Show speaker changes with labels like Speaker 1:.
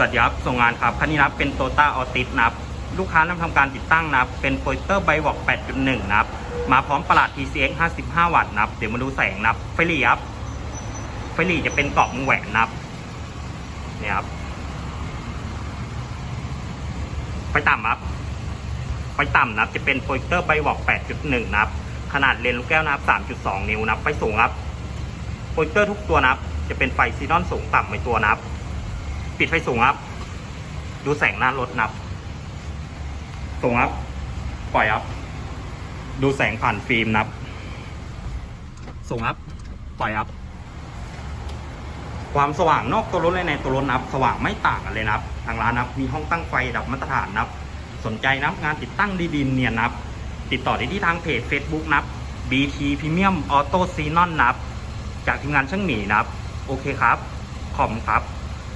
Speaker 1: สวัสดีครับ ส่งงานครับ คันนี้นะครับเป็นโตต้าออติสนะครับ ลูกค้านำทำการติดตั้งนะครับ เป็นโปรเตอร์ไบวอก 8.1 นะครับ มาพร้อมประหลาด TCX 55 วัตต์นะครับ เดี๋ยวมาดูแสงนะครับไฟหลีครับ ไฟหลีจะเป็นกรอบวงแหวนนะครับ เนี่ยครับ ไฟต่ำครับ ไฟต่ำนะครับ จะเป็นโปรเตอร์ไบวอก 8.1 นะครับ ขนาดเลนส์ลูกแก้วนะครับ 3.2 นิ้วนะครับ ไฟสูงครับ โปรเตอร์ทุกตัวนะครับ จะเป็นไฟซีนอนสูงต่ำในตัวนะครับ ปิดไฟสูงครับ ดูแสงหน้ารถนับ สูงครับ ปล่อยครับ ดูแสงผ่านฟิล์มนับ สูงครับ ปล่อยครับ ความสว่างนอกตัวรถและในตัวรถนับ สว่างไม่ต่างกันเลยนับ ทางร้านนับ มีห้องตั้งไฟดับมาตรฐานนับ สนใจนับงานติดตั้งดีๆเนียนับ ติดต่อได้ที่ทางเพจ Facebook นับ BT Premium Auto Xenon นับ จากทีมงานช่างหมีนับ โอเคครับ ขอบคุณครับ